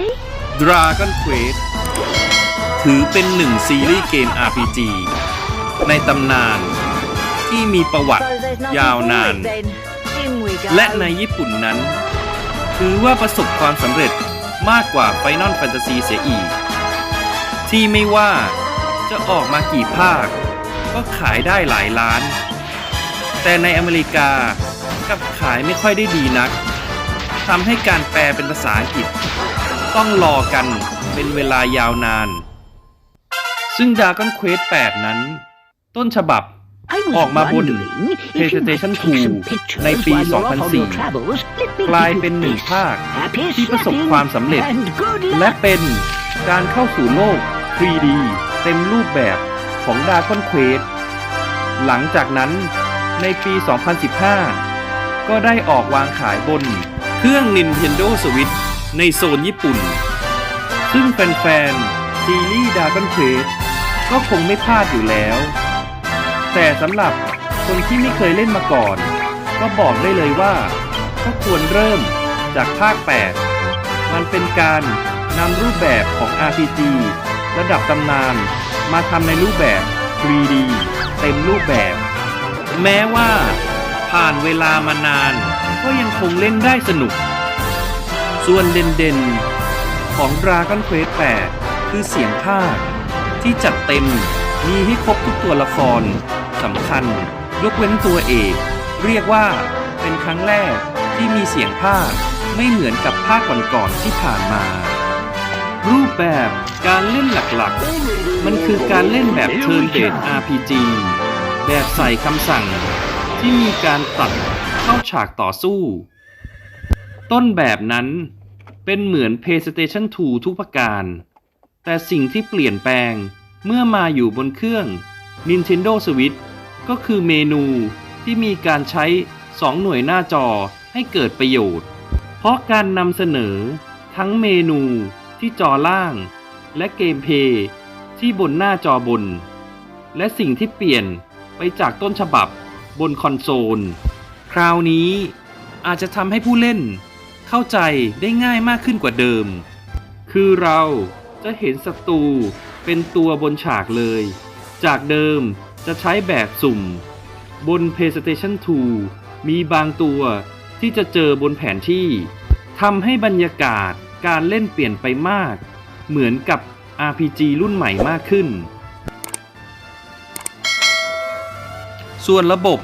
I? Dragon Quest ถือเป็นหนึ่งซีรีส์เกม RPG ในตำนานที่มีประวัติ Suppose there's nothing ยาวนาน for it then. In we go. และในญี่ปุ่นนั้น ถือว่าประสบความสำเร็จมากกว่า Final Fantasy เสียอีก ที่ไม่ว่าจะออกมากี่ภาค ก็ขายได้หลายล้าน แต่ในอเมริกากลับขายไม่ค่อยได้ดีนักทำให้การแปลเป็นภาษาอังกฤษ ต้องรอกันเป็นเวลายาวนาน ซึ่ง Dragon Quest 8 นั้น ต้นฉบับ I was ออกมาบน wondering if you PlayStation might take some 2 pictures ในปี while you're off on your 2004 travels. Let me กลาย give you เป็นหนึ่ง this. ภาค Happy ที่ประสบ snapping ความสำเร็จ and good และ luck. เป็นการเข้าสู่โลก 3D เต็มรูปแบบของ Dragon Quest หลังจากนั้นในปี 2015 ก็ได้ออกวางขายบนเครื่อง Nintendo Switch ในโซนญี่ปุ่น ซึ่งแฟนๆซีรีส์ Dragon Quest ก็คงไม่พลาดอยู่แล้ว แต่สำหรับคนที่ไม่เคยเล่นมาก่อน ก็บอกได้เลยว่า ก็ควรเริ่มจากภาค 8 มันเป็นการนำรูปแบบของ RPG ระดับตำนานมาทำในรูปแบบ 3D เต็มรูปแบบ แม้ว่าผ่านเวลามานาน ก็ยังคงเล่นได้สนุก ส่วนเด่นๆ ของ Dragon Quest 8 คือเสียงภาคที่จัดเต็มมีให้ครบทุกตัวละครสำคัญ ยกเว้นตัวเอก เรียกว่าเป็นครั้งแรกที่มีเสียงภาคไม่เหมือนกับภาคก่อนๆที่ผ่านมา รูปแบบการเล่นหลักๆ มันคือการเล่นแบบ Turn Based RPG แบบใส่คำสั่งที่มีการตัดเข้าฉากต่อสู้ ต้นแบบนั้นเป็นเหมือน PlayStation 2 ทุกประการ แต่สิ่งที่เปลี่ยนแปลงเมื่อมาอยู่บนเครื่อง Nintendo Switch ก็คือเมนูที่มีการใช้ 2 หน่วยหน้าจอให้เกิดประโยชน์ เพราะการนำเสนอทั้งเมนูที่จอล่าง และเกมเพย์ที่บนหน้าจอบน และสิ่งที่เปลี่ยนไปจากต้นฉบับบนคอนโซล คราวนี้อาจจะทำให้ผู้เล่น เข้าใจได้ง่ายมากขึ้นกว่าเดิม คือเราจะเห็นศัตรูเป็นตัวบนฉากเลย จากเดิมจะใช้แบบสุ่ม บน PlayStation 2 มีบางตัวที่จะเจอบนแผนที่ทำให้บรรยากาศการเล่นเปลี่ยนไปมาก เหมือนกับ RPG รุ่นใหม่มากขึ้น ส่วนระบบ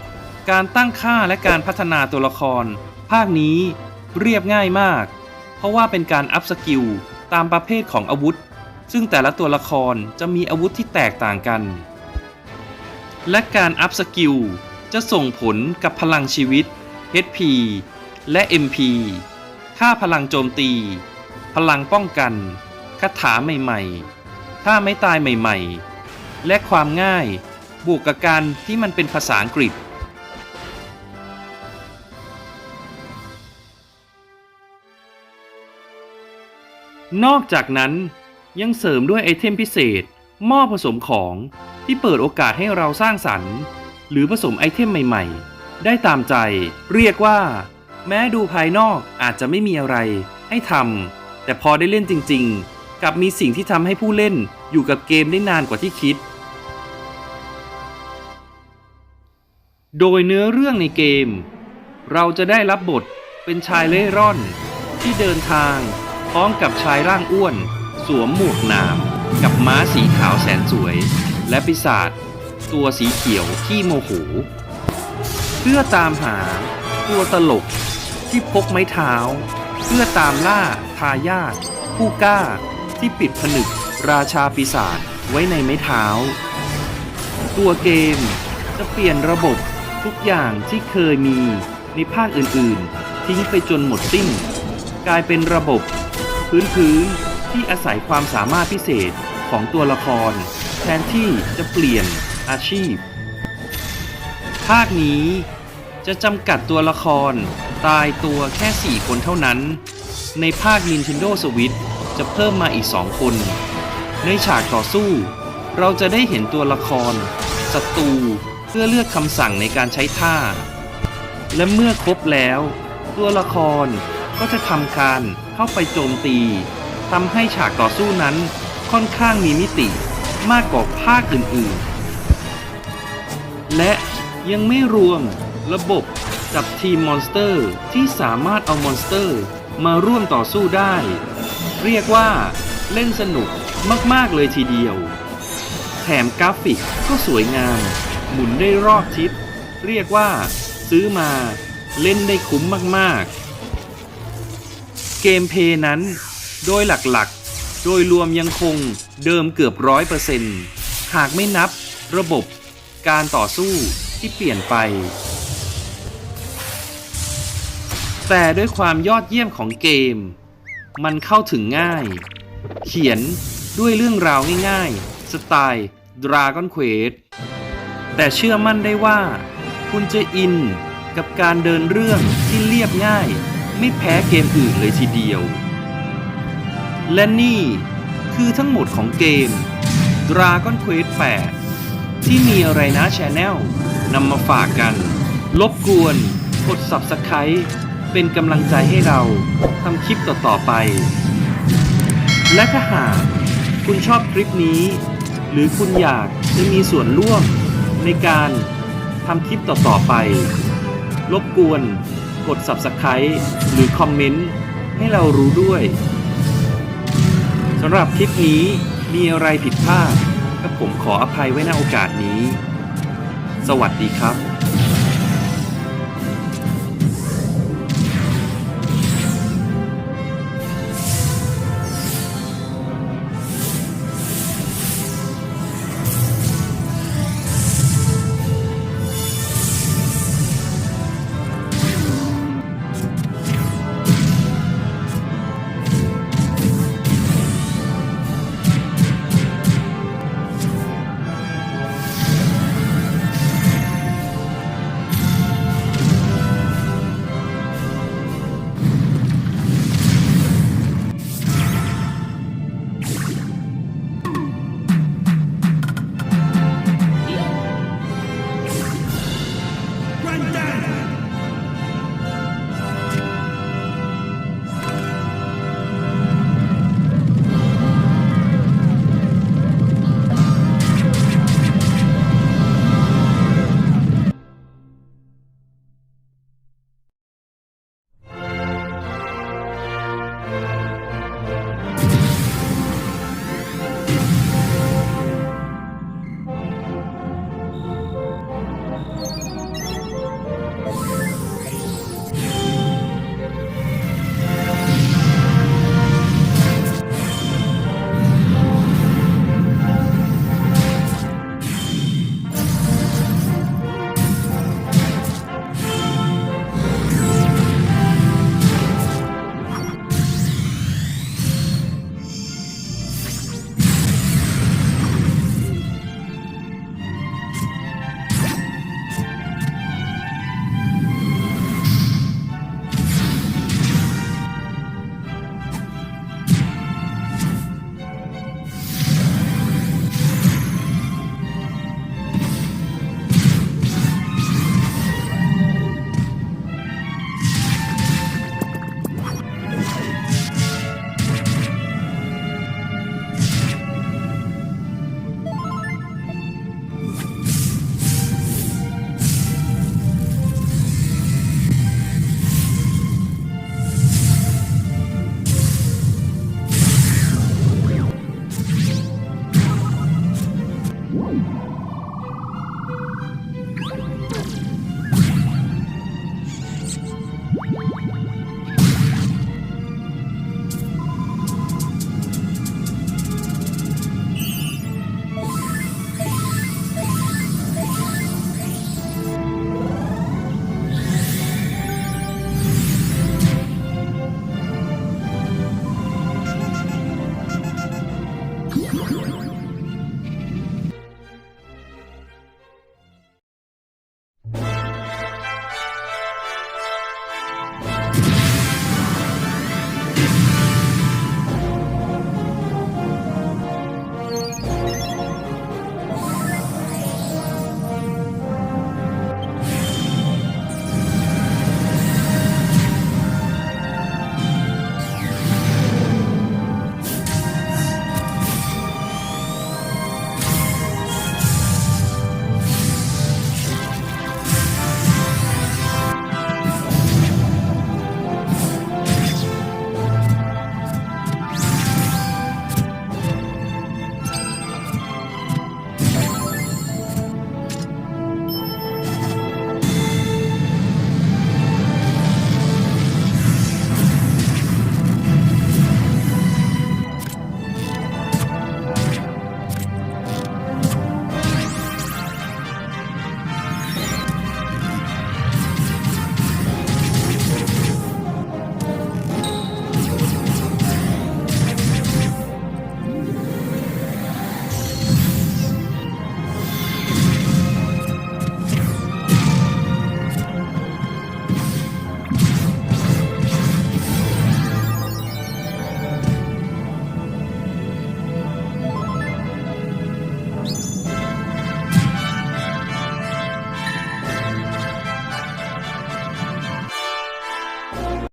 การตั้งค่าและการพัฒนาตัวละคร ภาคนี้ เรียบง่ายมาก เพราะว่าเป็นการอัพสกิลตามประเภทของอาวุธ ซึ่งแต่ละตัวละครจะมีอาวุธที่แตกต่างกัน และการอัพสกิลจะส่งผลกับพลังชีวิต HP และ MP ค่าพลังโจมตี พลังป้องกัน คาถาใหม่ๆท่าไม่ตายใหม่ๆ และความง่าย บวกกับการที่มันเป็นภาษาอังกฤษ นอกจากนั้นยังเสริมด้วยไอเทมพิเศษ หม้อผสมของที่เปิดโอกาสให้เราสร้างสรรค์ หรือผสมไอเทมใหม่ๆ ได้ตามใจ เรียกว่า แม้ดูภายนอกอาจจะไม่มีอะไร ให้ทำแต่พอได้เล่นจริง ๆกลับมีสิ่งที่ทำให้ผู้เล่นอยู่กับเกมได้นานกว่าที่คิด โดยเนื้อเรื่องในเกม เราจะได้รับบทเป็นชายเล่ร่อน ที่เดินทาง พร้อมกับชายร่างอ้วน สวมหมวกหนาม กับม้าสีขาวแสนสวย และปีศาจตัวสีเขียวที่โมโห เพื่อตามหาตัวตลกที่พกไม้เท้า เพื่อตามล่าทายาทผู้กล้าที่ปิดผนึกราชาปีศาจไว้ในไม้เท้า ตัวเกมจะเปลี่ยนระบบทุกอย่างที่เคยมีในภาคอื่นๆ ทิ้งไปจนหมดสิ้น กลายเป็นระบบ พื้นๆที่อาศัยความสามารถพิเศษของตัวละคร แทนที่จะเปลี่ยนอาชีพ ภาคนี้จะจำกัดตัวละครตายตัวแค่ 4 คนเท่านั้น ในภาค Nintendo Switch จะเพิ่มมาอีก 2 คน ในฉากต่อสู้ เราจะได้เห็นตัวละครศัตรูเพื่อเลือกคำสั่งในการใช้ท่า และเมื่อครบแล้ว ตัวละครก็จะทำการ เข้าไปโจมตีทำให้ฉากต่อสู้นั้นค่อนข้างมีมิติมากกว่าภาคอื่นๆ และยังไม่รวมระบบกับทีมมอนสเตอร์ที่สามารถเอามอนสเตอร์มาร่วมต่อสู้ได้ เรียกว่าเล่นสนุกมากๆเลยทีเดียว แถมกราฟิกก็สวยงาม หมุนได้รอบทิศ เรียกว่าซื้อมาเล่นได้คุ้มมากๆ เกมเพย์นั้น โดยหลักๆ โดยรวมยังคงเดิมเกือบร้อยเปอร์เซ็นต์หากไม่นับระบบการต่อสู้ที่เปลี่ยนไป แต่ด้วยความยอดเยี่ยมของเกม มันเข้าถึงง่าย เขียนด้วยเรื่องราวง่ายๆ สไตล์ Dragon Quest แต่เชื่อมั่นได้ว่า คุณจะอินกับการเดินเรื่องที่เรียบง่าย ไม่แพ้เกมอื่นเลยทีเดียว และนี่คือทั้งหมดของเกม Dragon Quest 8 ที่มีอะไรนะ Channel นำมาฝากกันรบกวนกด Subscribe เป็นกำลังใจให้เราทำคลิปต่อ ๆ ไป และถ้าหากคุณชอบคลิปนี้ หรือคุณอยากจะมีส่วนร่วมในการทำคลิปต่อ ๆ ไป รบกวน กด Subscribe หรือคอมเมนต์ให้เรารู้ด้วยสำหรับคลิปนี้มีอะไรผิดพลาดก็ผมขออภัยไว้ในโอกาสนี้ สวัสดีครับ